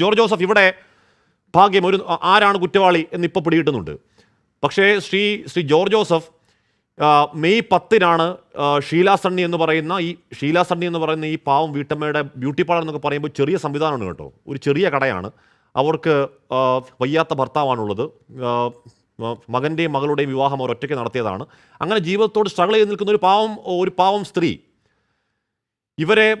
George Joseph ഇവിടെ ഭാഗ്യം ഒരു ആരാണ് കുറ്റവാളി എന്ന് എന്നിപ്പോൾ പിടികിട്ടുന്നുണ്ട്. പക്ഷേ Shri Shri George Joseph May പത്തിനാണ് ഷീല സണ്ണി എന്ന് പറയുന്ന ഈ ഷീല സണ്ണി എന്ന് പറയുന്ന ഈ പാവം വീട്ടമ്മയുടെ ബ്യൂട്ടി പാർലർ എന്നൊക്കെ പറയുമ്പോൾ ചെറിയ സംവിധാനമാണ് കേട്ടോ. ഒരു ചെറിയ കടയാണ്. അവർക്ക് വയ്യാത്ത ഭർത്താവാണുള്ളത്. മകന്റെയും മകളുടെയും വിവാഹം അവർ ഒറ്റയ്ക്ക് നടത്തിയതാണ്. അങ്ങനെ ജീവിതത്തോട് സ്ട്രഗിൾ ചെയ്ത് നിൽക്കുന്ന ഒരു പാവം ഒരു പാവം സ്ത്രീ ഇവരെ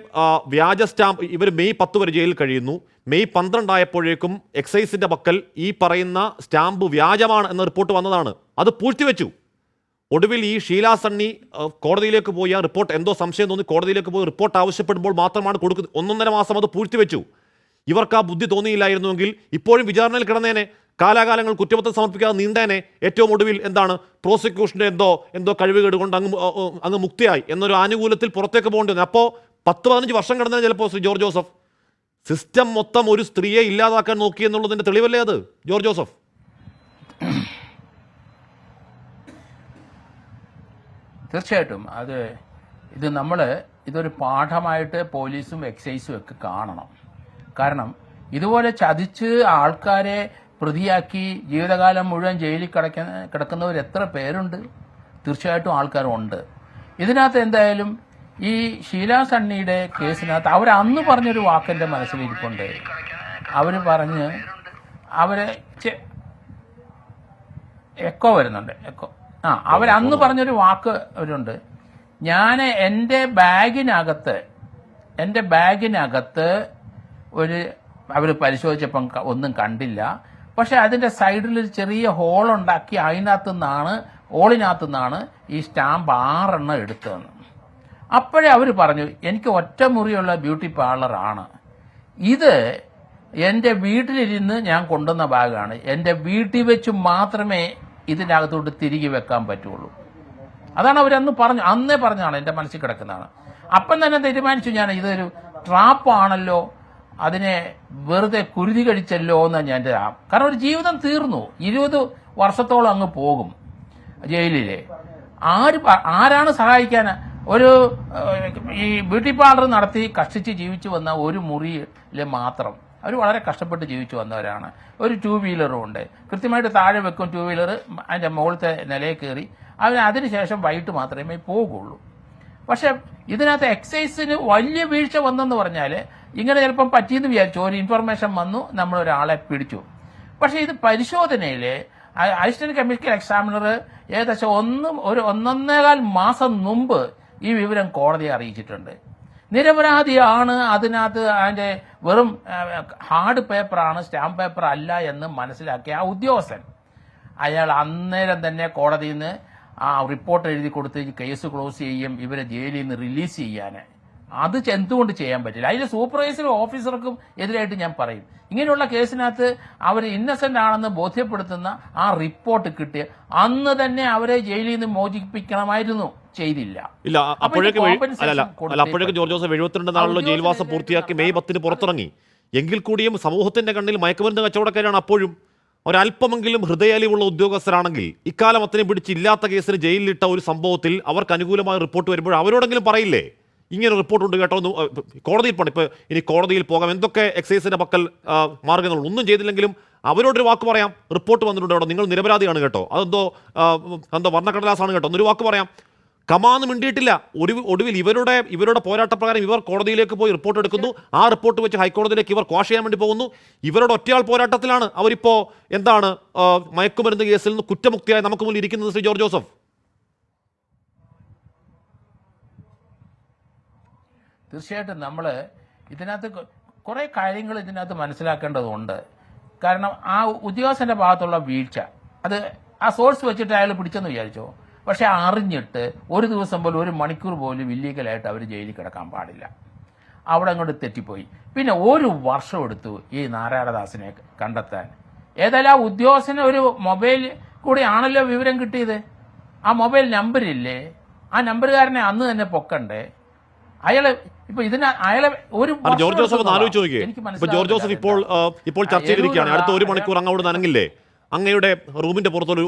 വ്യാജ സ്റ്റാമ്പ് ഇവർ മെയ് പത്ത് വരെ ജയിലിൽ കഴിയുന്നു. മെയ് പന്ത്രണ്ടായപ്പോഴേക്കും എക്സൈസിന്റെ പക്കൽ ഈ പറയുന്ന സ്റ്റാമ്പ് വ്യാജമാണ് എന്ന റിപ്പോർട്ട് വന്നതാണ്. അത് പൂഴ്ത്തിവെച്ചു. ഒടുവിൽ ഈ ഷീല സണ്ണി കോടതിയിലേക്ക് പോയി. ആ റിപ്പോർട്ട് എന്തോ സംശയം തോന്നി. കോടതിയിലേക്ക് പോയി റിപ്പോർട്ട് ആവശ്യപ്പെടുമ്പോൾ മാത്രമാണ് കൊടുക്കുന്നത്. ഒന്നൊന്നര മാസം അത് പൂഴ്ത്തിവെച്ചു. ഇവർക്ക് ആ ബുദ്ധി തോന്നിയില്ലായിരുന്നുവെങ്കിൽ ഇപ്പോഴും വിചാരണയിൽ കിടന്നേനെ. കാലാകാലങ്ങൾ കുറ്റപത്രം സമർപ്പിക്കാതെ നീണ്ടേനെ. ഏറ്റവും ഒടുവിൽ എന്താണ്? പ്രോസിക്യൂഷന്റെ എന്തോ എന്തോ കഴിവുകേട് കൊണ്ട് അങ്ങ് അങ്ങ് മുക്തിയായി. എന്നൊരു ആനുകൂല്യത്തിൽ പുറത്തേക്ക് പോകേണ്ടി വന്നു അപ്പോൾ പത്ത് പതിനഞ്ച് വർഷം കടന്നാൽ ചിലപ്പോൾ ശ്രീ ജോർജ് ജോസഫ് സിസ്റ്റം മൊത്തം ഒരു സ്ത്രീയെ ഇല്ലാതാക്കാൻ നോക്കി എന്നുള്ളതിന്റെ തെളിവല്ലേ അത്? ജോർജ് ജോസഫ്. തീർച്ചയായിട്ടും. അത് ഇത് നമ്മൾ ഇതൊരു പാഠമായിട്ട് പോലീസും എക്സൈസും ഒക്കെ കാണണം. കാരണം ഇതുപോലെ ചതിച്ച് ആൾക്കാരെ പ്രതിയാക്കി ജീവിതകാലം മുഴുവൻ ജയിലിൽ കിടക്കുന്ന കിടക്കുന്നവർ എത്ര പേരുണ്ട്? തീർച്ചയായിട്ടും ആൾക്കാരുണ്ട്. ഇതിനകത്ത് എന്തായാലും ഈ ഷീല സണ്ണിയുടെ കേസിനകത്ത് അവർ അന്ന് പറഞ്ഞൊരു വാക്കെന്റെ മനസ്സിലിരിപ്പുണ്ട് അവർ പറഞ്ഞ് അവരെ എക്കോ വരുന്നുണ്ട്. എക്കോ. ആ അവരന്ന് പറഞ്ഞൊരു വാക്ക് അവരുണ്ട്. ഞാൻ എന്റെ ബാഗിനകത്ത് എന്റെ ബാഗിനകത്ത് ഒരു അവർ പരിശോധിച്ചപ്പം ഒന്നും കണ്ടില്ല. പക്ഷെ അതിന്റെ സൈഡിൽ ഒരു ചെറിയ ഹോൾ ഉണ്ടാക്കി അതിനകത്തു നിന്നാണ് ഹോളിനകത്തു നിന്നാണ് ഈ സ്റ്റാമ്പ് ആറെണ്ണം എടുത്തതെന്ന്. അപ്പോഴേ അവർ പറഞ്ഞു എനിക്ക് ഒറ്റമുറിയുള്ള ബ്യൂട്ടി പാർലറാണ് ഇത് എന്റെ വീട്ടിലിരുന്ന് ഞാൻ കൊണ്ടുവന്ന ബാഗാണ്. എന്റെ വീട്ടിൽ വെച്ച് മാത്രമേ ഇതിനകത്തോട്ട് തിരികെ വെക്കാൻ പറ്റുള്ളൂ. അതാണ് അവരന്ന് പറഞ്ഞു അന്നേ പറഞ്ഞാണ് എന്റെ മനസ്സിൽ കിടക്കുന്നതാണ്. അപ്പം തന്നെ തീരുമാനിച്ചു ഞാൻ ഇതൊരു ട്രാപ്പാണല്ലോ അതിനെ വെറുതെ കുരുതി കഴിച്ചല്ലോ എന്നാണ് ഞാൻ കാരണം ഒരു ജീവിതം തീർന്നു. ഇരുപത് വർഷത്തോളം അങ്ങ് പോകും ജയിലിലെ. ആര് ആരാണ് സഹായിക്കാൻ ഒരു ഈ ബ്യൂട്ടി പാർലർ നടത്തി കഷ്ടിച്ച് ജീവിച്ചു വന്ന ഒരു മുറിയിൽ മാത്രം അവർ വളരെ കഷ്ടപ്പെട്ട് ജീവിച്ചു വന്നവരാണ്. ഒരു ടൂ വീലറും ഉണ്ട്. കൃത്യമായിട്ട് താഴെ വെക്കും ടൂ വീലർ അതിന്റെ മുകളിലത്തെ നിലയിൽ കയറി. അവർ അതിനുശേഷം വൈകിട്ട് മാത്രമേ പോകുള്ളൂ. പക്ഷെ ഇതിനകത്ത് എക്സൈസിന് വലിയ വീഴ്ച വന്നെന്ന് പറഞ്ഞാൽ ഇങ്ങനെ ചിലപ്പം പറ്റിയെന്ന് വിചാരിച്ചു. ഒരു ഇൻഫർമേഷൻ വന്നു നമ്മൾ ഒരാളെ പിടിച്ചു. പക്ഷേ ഇത് പരിശോധനയിൽ അസിസ്റ്റന്റ് കെമിക്കൽ എക്സാമിനർ ഏകദേശം ഒന്നും ഒരു ഒന്നേകാൽ മാസം മുമ്പ് ഈ വിവരം കോടതിയെ അറിയിച്ചിട്ടുണ്ട്. നിരപരാധിയാണ് അതിനകത്ത് അതിന്റെ വെറും ഹാർഡ് പേപ്പറാണ് സ്റ്റാമ്പ് പേപ്പർ അല്ല എന്ന് മനസ്സിലാക്കിയ ആ ഉദ്യോഗസ്ഥൻ. അയാൾ അന്നേരം തന്നെ കോടതിയിൽ നിന്ന് ആ റിപ്പോർട്ട് എഴുതി കൊടുത്ത് കേസ് ക്ലോസ് ചെയ്യും ഇവരെ ജയിലിൽ നിന്ന് റിലീസ് ചെയ്യാൻ. അത് എന്തുകൊണ്ട് ചെയ്യാൻ പറ്റില്ല? അതിൽ സൂപ്പർവൈസറും ഓഫീസർക്കും എതിരായിട്ട് ഞാൻ പറയും. ഇങ്ങനെയുള്ള കേസിനകത്ത് അവർ ഇന്നസെന്റ് ആണെന്ന് ബോധ്യപ്പെടുത്തുന്ന ആ റിപ്പോർട്ട് കിട്ടിയ അന്ന് തന്നെ അവരെ ജയിലിൽ നിന്ന് മോചിപ്പിക്കണമായിരുന്നു. ചെയ്തില്ല. ഇല്ല അപ്പോഴേക്ക് ജോർജ് ജോസഫ് എഴുപത്തിരണ്ട് നാളിലോ ജയിൽവാസം പൂർത്തിയാക്കി മെയ് പത്തിന് പുറത്തിറങ്ങി. എങ്കിൽ കൂടിയും സമൂഹത്തിന്റെ കണ്ണിൽ മയക്കുമരുന്ന് കച്ചവടക്കാരാണ് അപ്പോഴും. ഒരല്പമെങ്കിലും ഹൃദയാലിവുള്ള ഉദ്യോഗസ്ഥരാണെങ്കിൽ ഇക്കാലം അത്രയും പിടിച്ചില്ലാത്ത കേസിന് ജയിലിലിട്ട ഒരു സംഭവത്തിൽ അവർക്ക് അനുകൂലമായ റിപ്പോർട്ട് വരുമ്പോൾ അവരോടെങ്കിലും പറയില്ലേ? ഇങ്ങനെ റിപ്പോർട്ടുണ്ട് കേട്ടോ. എന്ന് കോടതിയിൽ പോകണം ഇപ്പോൾ ഇനി കോടതിയിൽ പോകാം. എന്തൊക്കെ എക്സൈസിന്റെ പക്കൽ മാർഗങ്ങളുണ്ട് ഒന്നും ചെയ്തില്ലെങ്കിലും അവരോടൊരു വാക്ക് പറയാം. റിപ്പോർട്ട് വന്നിട്ടുണ്ട് കേട്ടോ. നിങ്ങൾ നിരപരാധിയാണ് കേട്ടോ. അതെന്തോ എന്തോ വർണക്കടലാസാണ് കേട്ടോ. എന്നൊരു വാക്ക് പറയാം. കമാന്ന് മിണ്ടിയിട്ടില്ല. ഒരു ഒടുവിൽ ഇവരുടെ ഇവരുടെ പോരാട്ടപ്രകാരം ഇവർ കോടതിയിലേക്ക് പോയി റിപ്പോർട്ട് എടുക്കുന്നു. ആ റിപ്പോർട്ട് വെച്ച് ഹൈക്കോടതിയിലേക്ക് ഇവർ ക്വാഷ് ചെയ്യാൻ വേണ്ടി പോകുന്നു. ഇവരുടെ ഒറ്റയാൾ പോരാട്ടത്തിലാണ്. അവരിപ്പോൾ എന്താണ് മയക്കുമരുന്ന് കേസിൽ നിന്ന് കുറ്റമുക്തിയായി നമുക്ക് മുന്നിൽ ഇരിക്കുന്നത് ശ്രീ ജോർജ് ജോസഫ്? തീർച്ചയായിട്ടും നമ്മൾ ഇതിനകത്ത് കുറേ കാര്യങ്ങൾ ഇതിനകത്ത് മനസ്സിലാക്കേണ്ടതുണ്ട്. കാരണം ആ ഉദ്യോഗസ്ഥന്റെ ഭാഗത്തുള്ള വീഴ്ച അത് ആ സോഴ്സ് വെച്ചിട്ട് അയാൾ പിടിച്ചെന്ന് വിചാരിച്ചോ? പക്ഷെ അറിഞ്ഞിട്ട് ഒരു ദിവസം പോലും ഒരു മണിക്കൂർ പോലും ഇല്ലീഗലായിട്ട് അവർ ജയിലിൽ കിടക്കാൻ പാടില്ല. അവിടെ അങ്ങോട്ട് തെറ്റിപ്പോയി. പിന്നെ ഒരു വർഷം എടുത്തു ഈ നാരായണദാസിനെ കണ്ടെത്താൻ. ഏതായാലും ആ ഉദ്യോഗസ്ഥന് ഒരു മൊബൈൽ കൂടി ആണല്ലോ വിവരം കിട്ടിയത്? ആ മൊബൈൽ നമ്പറില്ലേ ആ നമ്പറുകാരനെ അന്ന് തന്നെ പൊക്കണ്ടേ? അയാൾ ഇപ്പൊ ഇതിന് അയാളെ ഒരു ജോർജ് ജോസഫ് ഒന്ന് ആലോചിച്ച് നോക്കിയേ. ഇപ്പൊ ജോർജ് ജോസഫ് ഇപ്പോൾ ഇപ്പോൾ ചർച്ച ചെയ്തിരിക്കുകയാണ്. അടുത്ത ഒരു മണിക്കൂർ അങ്ങോട്ട് നനങ്ങില്ലേ അങ്ങയുടെ റൂമിന്റെ പുറത്തൊരു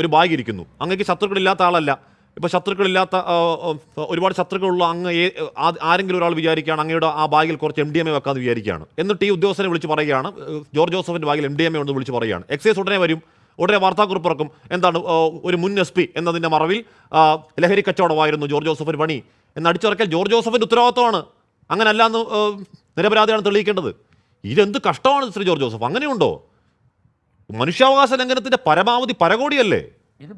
ഒരു ബാഗ് ഇരിക്കുന്നു. അങ്ങക്ക് ശത്രുക്കളില്ലാത്ത ആളല്ല. ഇപ്പൊ ശത്രുക്കളില്ലാത്ത ഒരുപാട് ശത്രുക്കളുള്ള അങ്ങ് ആരെങ്കിലും ഒരാൾ വിചാരിക്കുകയാണ് അങ്ങയുടെ ആ ബാഗിൽ കുറച്ച് എം ഡി എം എ വെക്കാമെന്ന് വിചാരിക്കുകയാണ്. എന്നിട്ട് ഈ ഉദ്യോഗസ്ഥനെ വിളിച്ച് പറയുകയാണ്. ജോർജ് ജോസഫിന്റെ ബാഗിൽ എം ഡി എം എ ഉണ്ടെന്ന് വിളിച്ച് പറയുകയാണ്. എക്സൈസ് ഉടനെ വരും. ഉടനെ വാർത്താക്കുറിപ്പ് ഇറക്കും എന്താണ് ഒരു മുൻ എസ് പി എന്നതിന്റെ മറവിൽ ലഹരി കച്ചവടമായിരുന്നു ജോർജ് ജോസഫിന് പണി. എന്ന് അടിച്ചുറക്കൽ ജോർജ് ജോസഫിന്റെ ഉത്തരവാദിത്തമാണ് അങ്ങനല്ല എന്ന് നിരപരാധിയാണ് തെളിയിക്കേണ്ടത്. ഇതെന്ത് കഷ്ടമാണ് ശ്രീ ജോർജ് ജോസഫ്? അങ്ങനെയുണ്ടോ? മനുഷ്യാവകാശ ലംഘനത്തിന്റെ പരമാവധി പരകോടിയല്ലേ? ഇത്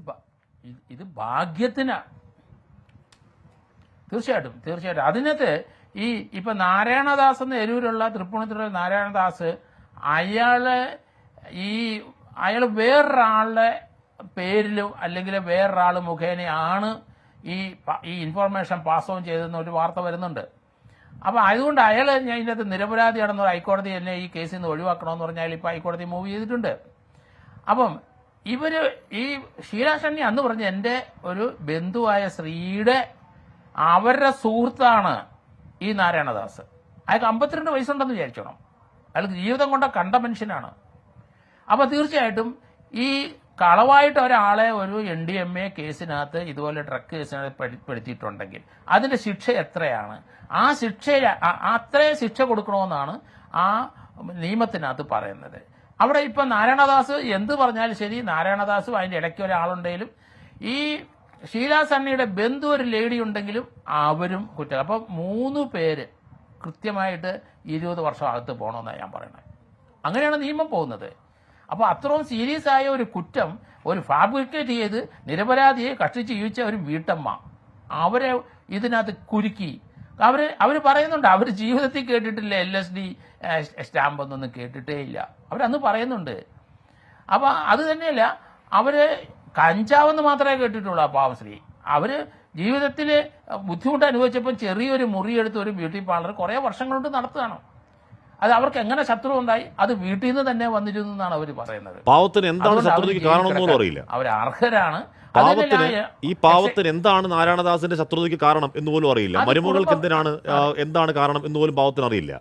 ഇത് ഇത് ഭാഗ്യത്തിനാ. തീർച്ചയായിട്ടും തീർച്ചയായിട്ടും. അതിനകത്ത് ഈ ഇപ്പൊ നാരായണദാസ് എന്ന എരൂരുള്ള തൃപ്പൂണിത്തുറ നാരായണദാസ് അയാൾ ഈ അയാൾ വേറൊരാളുടെ പേരിലും അല്ലെങ്കിൽ വേറൊരാൾ മുഖേനയാണ് ഈ ഈ ഇൻഫോർമേഷൻ പാസ് ഓൺ ചെയ്തെന്ന് ഒരു വാർത്ത വരുന്നുണ്ട്. അപ്പോൾ അതുകൊണ്ട് അയാൾ ഞാൻ ഇതിനകത്ത് നിരപരാധിയാണെന്ന് ഹൈക്കോടതി എന്നെ ഈ കേസിൽ നിന്ന് ഒഴിവാക്കണമെന്ന് പറഞ്ഞാൽ ഇപ്പൊ ഹൈക്കോടതി മൂവ് ചെയ്തിട്ടുണ്ട്. അപ്പം ഇവർ ഈ ഷീല ഷണ്ണി അന്ന് പറഞ്ഞ എന്റെ ഒരു ബന്ധുവായ സ്ത്രീയുടെ അവരുടെ സുഹൃത്താണ് ഈ നാരായണദാസ്. അയാൾക്ക് അമ്പത്തിരണ്ട് വയസ്സുണ്ടെന്ന് വിചാരിച്ചോണം. അയാൾക്ക് ജീവിതം കൊണ്ട കണ്ട മനുഷ്യനാണ്. അപ്പൊ തീർച്ചയായിട്ടും ഈ കളവായിട്ട് ഒരാളെ ഒരു എൻ ഡി എം എ കേസിനകത്ത് ഇതുപോലെ ഡ്രഗ് കേസിനകത്ത് പെടുത്തിയിട്ടുണ്ടെങ്കിൽ അതിന്റെ ശിക്ഷ എത്രയാണ്? ആ ശിക്ഷ അത്രയും ശിക്ഷ കൊടുക്കണമെന്നാണ് ആ നിയമത്തിനകത്ത് പറയുന്നത്. അവിടെ ഇപ്പൊ നാരായണദാസ് എന്ത് പറഞ്ഞാലും ശരി നാരായണദാസും അതിന്റെ ഇടയ്ക്ക് ഒരാളുണ്ടെങ്കിലും ഈ ഷീലാ സണ്ണിയുടെ ബന്ധു ഒരു ലേഡി ഉണ്ടെങ്കിലും അവരും കുറ്റം. അപ്പൊ മൂന്ന് പേര് കൃത്യമായിട്ട് ഇരുപത് വർഷം അകത്ത് പോകണമെന്നാണ് ഞാൻ പറയുന്നത്. അങ്ങനെയാണ് നിയമം പോകുന്നത്. അപ്പോൾ അത്രയും സീരിയസ് ആയ ഒരു കുറ്റം ഒരു ഫാബ്രിക്കേറ്റ് ചെയ്ത് നിരപരാധിയെ കഷ്ടിച്ച് ജീവിച്ച ഒരു വീട്ടമ്മ. അവരെ ഇതിനകത്ത് കുരുക്കി. അവർ അവർ പറയുന്നുണ്ട് അവർ ജീവിതത്തിൽ കേട്ടിട്ടില്ല എൽ എസ് ഡി സ്റ്റാമ്പ് ഒന്നും കേട്ടിട്ടേ ഇല്ല. അവരന്ന് പറയുന്നുണ്ട്. അപ്പോൾ അത് തന്നെയല്ല അവർ കഞ്ചാവെന്ന് മാത്രമേ കേട്ടിട്ടുള്ളൂ ആ പാവശ്രീ. അവർ ജീവിതത്തിൽ ബുദ്ധിമുട്ട് അനുഭവിച്ചപ്പോൾ ചെറിയൊരു മുറിയെടുത്ത് ഒരു ബ്യൂട്ടി പാർലർ കുറേ വർഷം കൊണ്ട് നടത്തുകയാണ്. അത് അവർക്ക് എങ്ങനെ ശത്രു ഉണ്ടായി അത് വീട്ടിൽ നിന്ന് തന്നെ വന്നിരുന്നു എന്നാണ് അവർ പറയുന്നത്. പാവത്തിന് എന്താണ് ശത്രുതയ്ക്ക് കാരണം കാരണമെന്നൊന്നും അറിയില്ല. അവർ അർഹരാണ്. പാവത്തിന് ഈ പാവത്തിന് എന്താണ് നാരായണദാസിന്റെ ശത്രുതയ്ക്ക് കാരണം എന്ന് പോലും അറിയില്ല. മരുമകൾക്ക് എന്തിനാണ് എന്താണ് കാരണം എന്ന് പോലും പാവത്തിന് അറിയില്ല.